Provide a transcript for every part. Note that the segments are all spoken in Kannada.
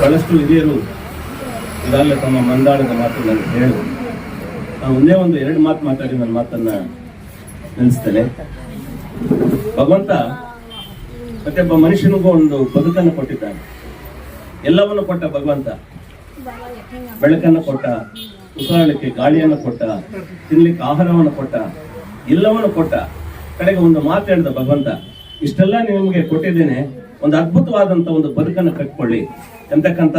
ಬಹಳಷ್ಟು ಹಿರಿಯರು ಈಗಾಗಲೇ ತಮ್ಮ ಮಂದಾಳದ ಮಾತುಗಳನ್ನು ಹೇಳು ನಾನು ಒಂದೇ ಒಂದು ಎರಡು ಮಾತು ಮಾತಾಡಿ ನನ್ನ ಮಾತನ್ನ ನೆನೆಸ್ತೇನೆ ಭಗವಂತ ಪ್ರತಿಯೊಬ್ಬ ಮನುಷ್ಯನಿಗೂ ಒಂದು ಬದುಕನ್ನು ಕೊಟ್ಟಿದ್ದಾನೆ. ಎಲ್ಲವನ್ನು ಕೊಟ್ಟ ಭಗವಂತ. ಬೆಳಕನ್ನು ಕೊಟ್ಟ, ಉಸಿರಾಡಲಿಕ್ಕೆ ಗಾಳಿಯನ್ನು ಕೊಟ್ಟ, ತಿನ್ಲಿಕ್ಕೆ ಆಹಾರವನ್ನು ಕೊಟ್ಟ, ಎಲ್ಲವನ್ನು ಕೊಟ್ಟ. ಕಡೆಗೆ ಒಂದು ಮಾತು ಹೇಳಿದ ಭಗವಂತ, ಇಷ್ಟೆಲ್ಲ ನಿಮಗೆ ಕೊಟ್ಟಿದ್ದೇನೆ. ಒಂದು ಅದ್ಭುತವಾದಂತ ಒಂದು ಬದುಕನ್ನು ಕಟ್ಕೊಳ್ಳಿ. ಎಂತಕ್ಕಂತ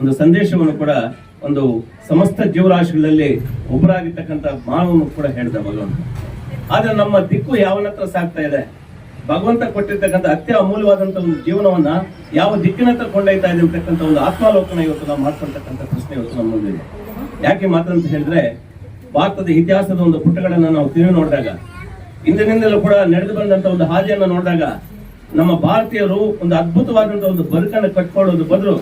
ಒಂದು ಸಂದೇಶವನ್ನು ಕೂಡ ಒಂದು ಸಮಸ್ತ ಜೀವರಾಶಿಗಳಲ್ಲಿ ಒಬ್ಬರಾಗಿರ್ತಕ್ಕಂಥ ಮಾನವನು ಕೂಡ ಹೇಳಿದ ಭಗವಂತ. ಆದ್ರೆ ನಮ್ಮ ದಿಕ್ಕು ಯಾವನ ಹತ್ರ ಸಾಗ್ತಾ ಇದೆ? ಭಗವಂತ ಕೊಟ್ಟಿರ್ತಕ್ಕಂಥ ಅತ್ಯ ಅಮೂಲ್ಯವಾದಂತ ಒಂದು ಜೀವನವನ್ನ ಯಾವ ದಿಕ್ಕಿನತ್ರ ಕೊಂಡೊಯ್ತಾ ಇದೆ ಅಂತಕ್ಕಂಥ ಒಂದು ಆತ್ಮಾಲೋಕನ ಇವತ್ತು ನಾವು ಮಾಡ್ಕೊಳ್ತಕ್ಕಂಥ ಪ್ರಶ್ನೆ ಇವತ್ತು ನಮ್ಮ ಮುಂದಿದೆ. ಯಾಕೆ ಮಾತಂತ ಹೇಳಿದ್ರೆ, ಭಾರತದ ಇತಿಹಾಸದ ಒಂದು ಪುಟಗಳನ್ನ ನಾವು ತಿಳಿ ನೋಡಿದಾಗ ಇಂದಿನಿಂದಲೂ ಕೂಡ ನಡೆದು ಬಂದಂತ ಒಂದು ಹಾದಿಯನ್ನು ನೋಡಿದಾಗ ನಮ್ಮ ಭಾರತೀಯರು ಒಂದು ಅದ್ಭುತವಾದಂತಹ ಒಂದು ಬದುಕನ್ನು ಕಟ್ಕೊಳ್ಳೋದು ಬದಲು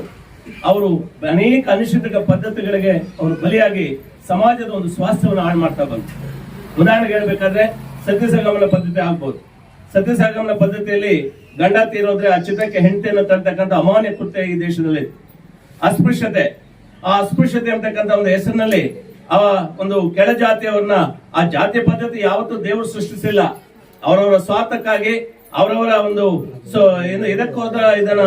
ಅವರು ಅನೇಕ ಅನಿಶ್ಚಿತ ಪದ್ಧತಿಗಳಿಗೆ ಅವರು ಬಲಿಯಾಗಿ ಸಮಾಜದ ಒಂದು ಸ್ವಾಸ್ಥ್ಯವನ್ನು ಹಾಳು ಮಾಡ್ತಾ ಬಂತು ಉದಾಹರಣೆಗೆ ಹೇಳ್ಬೇಕಾದ್ರೆ ಸತ್ಯಸಂಗಮನ ಪದ್ಧತಿ ಆಗ್ಬೋದು. ಸತ್ಯಸಂಗಮನ ಪದ್ಧತಿಯಲ್ಲಿ ಗಂಡ ತೀರೋದ್ರೆ ಆ ಚಿತ್ರಕ್ಕೆ ಹೆಂಡತಿಯನ್ನು ತರ್ತಕ್ಕಂಥ ಅಮಾನ್ಯ ಕೃತ್ಯ ಈ ದೇಶದಲ್ಲಿ ಅಸ್ಪೃಶ್ಯತೆ. ಆ ಅಸ್ಪೃಶ್ಯತೆ ಅಂತಕ್ಕಂಥ ಒಂದು ಹೆಸರಿನಲ್ಲಿ ಆ ಒಂದು ಕೆಳ ಜಾತಿಯವರನ್ನ ಆ ಜಾತಿ ಪದ್ಧತಿ ಯಾವತ್ತೂ ದೇವರು ಸೃಷ್ಟಿಸಿಲ್ಲ. ಅವರವರ ಸ್ವಾರ್ಥಕ್ಕಾಗಿ ಅವರವರ ಒಂದು ಸೊ, ಏನು ಇದನ್ನ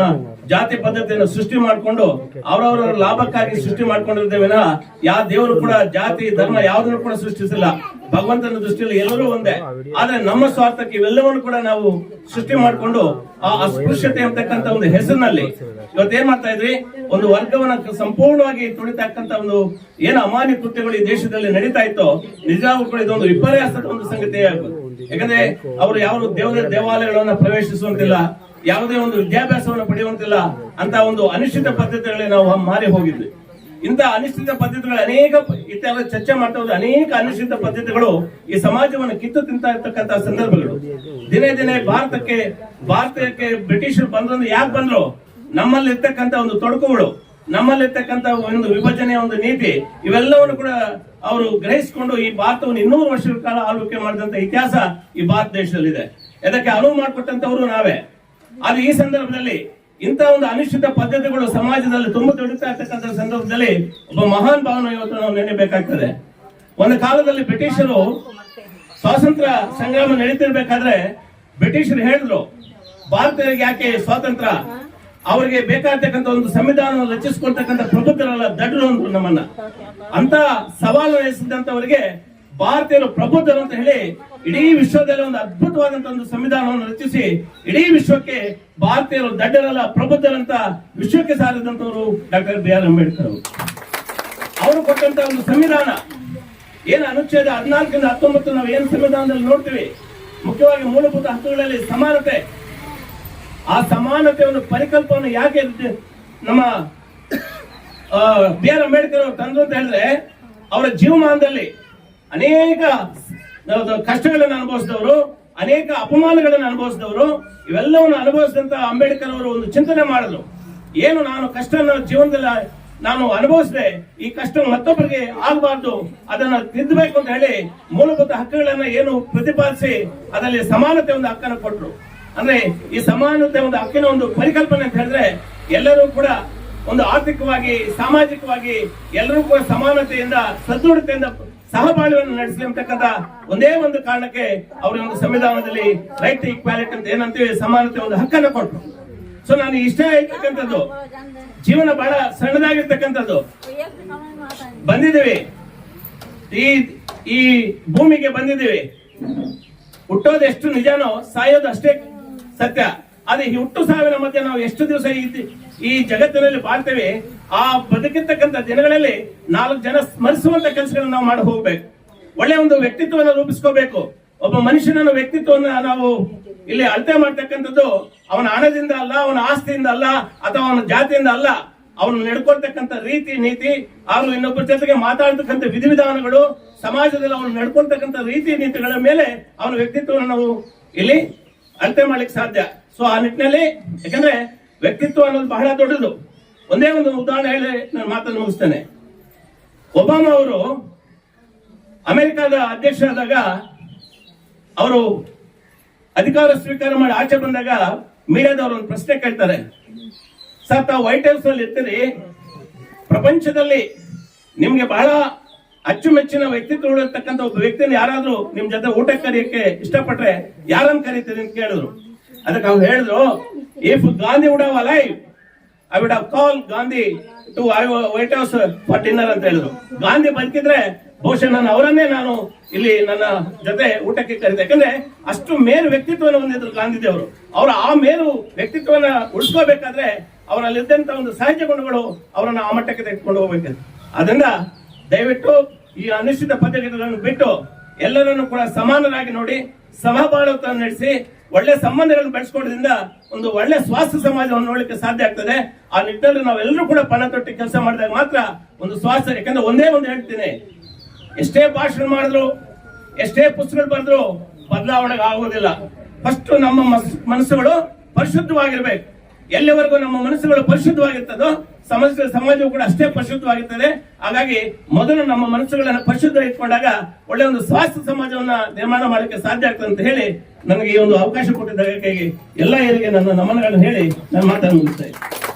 ಜಾತಿ ಪದ್ಧತಿಯನ್ನು ಸೃಷ್ಟಿ ಮಾಡಿಕೊಂಡು ಅವರವರ ಲಾಭಕ್ಕಾಗಿ ಸೃಷ್ಟಿ ಮಾಡ್ಕೊಂಡಿರ್ತೇವೆ ಯಾವ ದೇವರು ಕೂಡ ಜಾತಿ, ಧರ್ಮ ಯಾವ್ದನ್ನು ಕೂಡ ಸೃಷ್ಟಿಸಿಲ್ಲ. ಭಗವಂತನ ದೃಷ್ಟಿಯಲ್ಲಿ ಎಲ್ಲರೂ ಒಂದೇ. ಆದ್ರೆ ನಮ್ಮ ಸ್ವಾರ್ಥಕ್ಕೆ ಇವೆಲ್ಲವನ್ನು ಕೂಡ ನಾವು ಸೃಷ್ಟಿ ಮಾಡಿಕೊಂಡು ಆ ಅಸ್ಪೃಶ್ಯತೆ ಅಂತಕ್ಕಂತ ಒಂದು ಹೆಸರಿನಲ್ಲಿ ಇವತ್ತೇನ್ ಮಾಡ್ತಾ ಇದ್ರಿ? ಒಂದು ವರ್ಗವನ್ನ ಸಂಪೂರ್ಣವಾಗಿ ತುಳಿತಕ್ಕಂತ ಒಂದು ಏನು ಅಮಾನ್ಯ ಕೃತ್ಯಗಳು ಈ ದೇಶದಲ್ಲಿ ನಡೀತಾ ಇತ್ತೋ, ನಿಜವಾಗ್ಲೂ ಕೂಡ ಇದೊಂದು ವಿಪರ್ಯಾಸದ ಒಂದು ಸಂಗತಿ ಆಗ್ಬೋದು. ಯಾಕಂದ್ರೆ ಅವರು ಯಾವ ದೇವರ ದೇವಾಲಯಗಳನ್ನ ಪ್ರವೇಶಿಸುವಂತಿಲ್ಲ ಯಾವುದೇ ಒಂದು ವಿದ್ಯಾಭ್ಯಾಸವನ್ನು ಪಡೆಯುವಂತಿಲ್ಲ ಅಂತ ಒಂದು ಅನಿಶ್ಚಿತ ಪದ್ಧತಿಗಳಲ್ಲಿ ನಾವು ಮಾರಿ ಹೋಗಿದ್ವಿ. ಇಂತ ಅನಿಶ್ಚಿತ ಪದ್ಧತಿಗಳು ಅನೇಕ ಇತ್ಯಾದ ಇತರ ಚರ್ಚೆ ಮಾಡ್ತಾ ಹೋದ ಅನೇಕ ಅನಿಶ್ಚಿತ ಪದ್ಧತಿಗಳು ಈ ಸಮಾಜವನ್ನು ಕಿತ್ತು ತಿಂತಾ ಇರ್ತಕ್ಕಂಥ ಸಂದರ್ಭಗಳು. ದಿನೇ ದಿನೇ ಭಾರತಕ್ಕೆ ಭಾರತಕ್ಕೆ ಬ್ರಿಟಿಷರು ಬಂದ್ರು ಯಾಕೆ ಬಂದ್ರು? ನಮ್ಮಲ್ಲಿ ಇರ್ತಕ್ಕಂಥ ಒಂದು ತೊಡಕುಗಳು. ನಮ್ಮಲ್ಲಿರ್ತಕ್ಕಂಥ ಒಂದು ವಿಭಜನೆ, ಒಂದು ನೀತಿ, ಇವೆಲ್ಲವನ್ನು ಕೂಡ ಅವರು ಗ್ರಹಿಸಿಕೊಂಡು ಈ ಭಾರತವನ್ನು ಇನ್ನೂರು ವರ್ಷಗಳ ಕಾಲ ಆಳ್ವಿಕೆ ಮಾಡಿದಂತ ಇತಿಹಾಸ ಈ ಭಾರತ ದೇಶದಲ್ಲಿದೆ. ಇದಕ್ಕೆ ಅನುವು ಮಾಡಿಕೊಟ್ಟಂತವರು ನಾವೇ. ಅದು ಈ ಸಂದರ್ಭದಲ್ಲಿ ಇಂಥ ಒಂದು ಅನಿಶ್ಚಿತ ಪದ್ಧತಿಗಳು ಸಮಾಜದಲ್ಲಿ ತುಂಬಾ ದುಡಿತಾ ಇರ್ತಕ್ಕಂಥ ಸಂದರ್ಭದಲ್ಲಿ ಒಬ್ಬ ಮಹಾನ್ ಭಾವನ ಇವತ್ತು ನಾವು ನೆನೆಬೇಕಾಗ್ತದೆ. ಒಂದು ಕಾಲದಲ್ಲಿ ಬ್ರಿಟಿಷರು ಸ್ವಾತಂತ್ರ್ಯ ಸಂಗ್ರಾಮ ನಡೀತಿರ್ಬೇಕಾದ್ರೆ ಬ್ರಿಟಿಷರು ಹೇಳಿದ್ರು ಭಾರತೀಯರಿಗೆ ಯಾಕೆ ಸ್ವಾತಂತ್ರ್ಯ? ಅವರಿಗೆ ಬೇಕಾಗ್ತಕ್ಕಂಥ ಒಂದು ಸಂವಿಧಾನ ರಚಿಸಿಕೊಳ್ತಕ್ಕಂಥ ಪ್ರಬುದ್ಧರಲ್ಲ ದಡ್ರು ಅಂದ್ರು ನಮ್ಮನ್ನ. ಅಂತ ಸವಾಲು ಎಸೆದಂತವರಿಗೆ ಭಾರತೀಯರು ಪ್ರಬುದ್ಧರು ಅಂತ ಹೇಳಿ ಇಡೀ ವಿಶ್ವದಲ್ಲಿ ಒಂದು ಅದ್ಭುತವಾದಂತಹ ಒಂದು ಸಂವಿಧಾನವನ್ನು ರಚಿಸಿ ಇಡೀ ವಿಶ್ವಕ್ಕೆ ಭಾರತೀಯರು ದಡ್ಡರಲ್ಲ ಪ್ರಬುದ್ಧರಂತ ವಿಶ್ವಕ್ಕೆ ಸಾರಿದಂತವರು ಡಾಕ್ಟರ್ ಬಿ ಆರ್ ಅಂಬೇಡ್ಕರ್ ಅವರು. ಅವರು ಕೊಟ್ಟಂತ ಒಂದು ಸಂವಿಧಾನ ಏನು ಅನುಚ್ಛೇದ ಹದಿನಾಲ್ಕರಿಂದ ಹತ್ತೊಂಬತ್ತು ನಾವು ಏನು ಸಂವಿಧಾನದಲ್ಲಿ ನೋಡ್ತೀವಿ, ಮುಖ್ಯವಾಗಿ ಮೂಲಭೂತ ಹಕ್ಕುಗಳಲ್ಲಿ ಸಮಾನತೆ ಆ ಸಮಾನತೆ ಒಂದು ಪರಿಕಲ್ಪನೆ ಯಾಕೆ? ನಮ್ಮ ಬಿ ಆರ್ ಅಂಬೇಡ್ಕರ್ ಅವರು ತಂದ್ರು ಅಂತ ಹೇಳಿದ್ರೆ ಅವರ ಜೀವಮಾನದಲ್ಲಿ ಅನೇಕ ಕಷ್ಟಗಳನ್ನು ಅನುಭವಿಸಿದವರು, ಅನೇಕ ಅಪಮಾನಗಳನ್ನು ಅನುಭವಿಸಿದವರು, ಇವೆಲ್ಲವನ್ನು ಅನುಭವಿಸಿದಂತ ಅಂಬೇಡ್ಕರ್ ಅವರು ಒಂದು ಚಿಂತನೆ ಮಾಡಿದ್ರು ಏನು ನಾನು ಕಷ್ಟ ಜೀವನದಲ್ಲಿ ನಾನು ಅನುಭವಿಸಿದೆ, ಈ ಕಷ್ಟ ಮತ್ತೊಬ್ಬರಿಗೆ ಆಗಬಾರ್ದು, ಅದನ್ನ ತಿದ್ದಬೇಕು ಅಂತ ಹೇಳಿ ಮೂಲಭೂತ ಹಕ್ಕುಗಳನ್ನ ಏನು ಪ್ರತಿಪಾದಿಸಿ, ಅದರಲ್ಲಿ ಸಮಾನತೆ ಒಂದು ಹಕ್ಕನ್ನು ಕೊಟ್ಟರು ಅಂದ್ರೆ ಈ ಸಮಾನತೆ ಒಂದು ಹಕ್ಕಿನ ಒಂದು ಪರಿಕಲ್ಪನೆ ಅಂತ ಹೇಳಿದ್ರೆ ಎಲ್ಲರೂ ಕೂಡ ಒಂದು ಆರ್ಥಿಕವಾಗಿ, ಸಾಮಾಜಿಕವಾಗಿ ಎಲ್ಲರೂ ಕೂಡ ಸಮಾನತೆಯಿಂದ, ಸದೃಢತೆಯಿಂದ ಸಹಬಾಳ್ವೆಯನ್ನು ನಡೆಸಲಿ ಅಂತಕ್ಕಂಥ ಒಂದೇ ಒಂದು ಕಾರಣಕ್ಕೆ ಅವರ ಒಂದು ಸಂವಿಧಾನದಲ್ಲಿ ರೈಟ್ ಈಕ್ವಾಲಿಟಿ ಅಂತ ಏನಂತೀವಿ, ಸಮಾನತೆ ಒಂದು ಹಕ್ಕನ್ನು ಕೊಟ್ಟರು ಸೊ ನಾನು ಇಷ್ಟ ಆಗಿರ್ತಕ್ಕಂಥದ್ದು ಜೀವನ ಬಹಳ ಸಣ್ಣದಾಗಿರ್ತಕ್ಕಂಥದ್ದು. ಬಂದಿದ್ದೀವಿ. ಈ ಈ ಭೂಮಿಗೆ ಬಂದಿದ್ದೀವಿ. ಹುಟ್ಟೋದು ಎಷ್ಟು ನಿಜಾನೋ ಸಾಯೋದು ಅಷ್ಟೇ ಸತ್ಯ. ಅದೇ ಈ ಹುಟ್ಟು ಸಾವಿನ ಮಧ್ಯೆ ನಾವು ಎಷ್ಟು ದಿವಸ ಈ- ಈ ಜಗತ್ತಿನಲ್ಲಿ ಬಾಳ್ತೇವೆ ಆ ಬದುಕಿರ್ತಕ್ಕಂಥ ದಿನಗಳಲ್ಲಿ ನಾಲ್ಕು ಜನ ಸ್ಮರಿಸುವಂತ ಕೆಲಸಗಳನ್ನ ನಾವು ಮಾಡಿ ಹೋಗ್ಬೇಕು. ಒಳ್ಳೆ ಒಂದು ವ್ಯಕ್ತಿತ್ವವನ್ನು ರೂಪಿಸ್ಕೋಬೇಕು. ಒಬ್ಬ ಮನುಷ್ಯನ ವ್ಯಕ್ತಿತ್ವವನ್ನ ನಾವು ಇಲ್ಲಿ ಅಳತೆ ಮಾಡ್ತಕ್ಕಂಥದ್ದು, ಅವನ ಹಣದಿಂದ ಅಲ್ಲ, ಅವನ ಆಸ್ತಿಯಿಂದ ಅಲ್ಲ, ಅಥವಾ ಅವನ ಜಾತಿಯಿಂದ ಅಲ್ಲ, ಅವನು ನಡ್ಕೊಳ್ತಕ್ಕಂಥ ರೀತಿ, ನೀತಿ ಅವರು ಇನ್ನೊಬ್ಬರ ಜೊತೆಗೆ ಮಾತಾಡ್ತಕ್ಕಂಥ ವಿಧಿವಿಧಾನಗಳು, ಸಮಾಜದಲ್ಲಿ ಅವನು ನಡ್ಕೊಳ್ತಕ್ಕಂಥ ರೀತಿ, ನೀತಿಗಳ ಮೇಲೆ ಅವನ ವ್ಯಕ್ತಿತ್ವವನ್ನು ನಾವು ಇಲ್ಲಿ ಅಳತೆ ಮಾಡ್ಲಿಕ್ಕೆ ಸಾಧ್ಯ. ಸೊ ಆ ನಿಟ್ಟಿನಲ್ಲಿ, ಯಾಕಂದ್ರೆ ವ್ಯಕ್ತಿತ್ವ ಅನ್ನೋದು ಬಹಳ ದೊಡ್ಡದು. ಒಂದೇ ಒಂದು ಉದಾಹರಣೆ ಹೇಳಿ ನಾನು ಮಾತನ್ನು ಮುಗಿಸ್ತೇನೆ. ಒಬಾಮಾ ಅವರು ಅಮೆರಿಕದ ಅಧ್ಯಕ್ಷರಾದಾಗ ಅವರು ಅಧಿಕಾರ ಸ್ವೀಕಾರ ಮಾಡಿ ಆಚೆ ಬಂದಾಗ ಮೀಡಿಯಾದವರು ಒಂದು ಪ್ರಶ್ನೆ ಕೇಳ್ತಾರೆ. ಸರ್, ತಾವು ವೈಟ್ ಹೌಸ್ನಲ್ಲಿ ಇರ್ತೀರಿ. ಪ್ರಪಂಚದಲ್ಲಿ ನಿಮ್ಗೆ ಬಹಳ ಅಚ್ಚುಮೆಚ್ಚಿನ ವ್ಯಕ್ತಿತ್ವ ಇರ್ತಕ್ಕಂಥ ಒಬ್ಬ ವ್ಯಕ್ತಿನ ಯಾರಾದ್ರೂ ನಿಮ್ ಜೊತೆ ಊಟಕ್ಕೆ ಕರೆಯಕ್ಕೆ ಇಷ್ಟಪಟ್ರೆ ಯಾರನ್ನ ಕರೀತೀರಿ ಅಂತ ಕೇಳಿದ್ರು. ಅದಕ್ಕೆ ಅವ್ರು ಹೇಳಿದ್ರು if Gandhi would have alive I would have call Gandhi to I White House for dinner ಅಂತ ಹೇಳಿದ್ರು. ಗಾಂಧಿ ಬದುಕಿದ್ರೆ ಬಹುಶಃ ನಾನು ಅವರನ್ನೇ ನಾನು ಇಲ್ಲಿ ನನ್ನ ಜೊತೆ ಊಟಕ್ಕೆ ಕರೀತೆ. ಯಾಕಂದ್ರೆ ಅಷ್ಟು ಮೇರು ವ್ಯಕ್ತಿತ್ವವನ್ನು ಹೊಂದಿದ್ರು ಗಾಂಧೀಜಿಯವರು ಅವರ ಆ ಮೇರು ವ್ಯಕ್ತಿತ್ವನ ಉಳಿಸ್ಕೋಬೇಕಾದ್ರೆ ಅವರಲ್ಲಿದ್ದಂತ ಒಂದು ಸಹಜ ಗುಣಗಳು ಅವರನ್ನ ಆ ಮಟ್ಟಕ್ಕೆ ತೆಗೆದುಕೊಂಡು ಹೋಗ್ಬೇಕು ಅದರಿಂದ ದಯವಿಟ್ಟು ಈ ಅನಿಶ್ಚಿತ ಪದ್ಧತಿಗಳನ್ನು ಬಿಟ್ಟು ಎಲ್ಲರನ್ನು ಕೂಡ ಸಮಾನರಾಗಿ ನೋಡಿ ಸಮಬಾಳುತನ ನಡೆಸಿ ಒಳ್ಳೆ ಸಂಬಂಧಗಳನ್ನು ಬೆಳೆಸ್ಕೊಳ್ಳೋದ್ರಿಂದ ಒಂದು ಒಳ್ಳೆ ಸ್ವಾಸ್ಥ್ಯ ಸಮಾಜವನ್ನು ನೋಡಲಿಕ್ಕೆ ಸಾಧ್ಯ ಆಗ್ತದೆ. ಆ ನಿಟ್ಟಿನಲ್ಲಿ ನಾವೆಲ್ಲರೂ ಕೂಡ ಪಣ ತೊಟ್ಟಿ ಕೆಲಸ ಮಾಡಿದಾಗ ಮಾತ್ರ ಒಂದು ಸ್ವಾಸ್ಥ್ಯ ಯಾಕಂದ್ರೆ ಒಂದೇ ಒಂದು ಹೇಳ್ತೀನಿ. ಎಷ್ಟೇ ಭಾಷಣ ಮಾಡಿದ್ರು, ಎಷ್ಟೇ ಪುಸ್ತಕಗಳು ಬರೆದ್ರು ಬದಲಾವಣೆಗೆ ಆಗುವುದಿಲ್ಲ ಫಸ್ಟ್ ನಮ್ಮ ಮನಸ್ಸುಗಳು ಪರಿಶುದ್ಧವಾಗಿರ್ಬೇಕು. ಎಲ್ಲಿವರೆಗೂ ನಮ್ಮ ಮನಸ್ಸುಗಳು ಪರಿಶುದ್ಧವಾಗಿರ್ತದೋ ಸಮಸ್ಯೆ ಸಮಾಜವು ಕೂಡ ಅಷ್ಟೇ ಪರಿಶುದ್ಧವಾಗಿರ್ತದೆ. ಹಾಗಾಗಿ ಮೊದಲು ನಮ್ಮ ಮನಸ್ಸುಗಳನ್ನ ಪರಿಶುದ್ಧ ಇಟ್ಕೊಂಡಾಗ ಒಳ್ಳೆ ಒಂದು ಸ್ವಾಸ್ಥ್ಯ ಸಮಾಜವನ್ನ ನಿರ್ಮಾಣ ಮಾಡಲಿಕ್ಕೆ ಸಾಧ್ಯ ಆಗ್ತದೆ ಅಂತ ಹೇಳಿ ನನಗೆ ಈ ಒಂದು ಅವಕಾಶ ಕೊಟ್ಟಿದ್ದಕ್ಕಾಗಿ ಎಲ್ಲ ಹಿರಿಗೆ ನನ್ನ ನಮನಗಳನ್ನು ಹೇಳಿ ನಾನು ಮಾತನ್ನು ಮುಗಿಸ್ತಾ ಇದ್ದೀನಿ.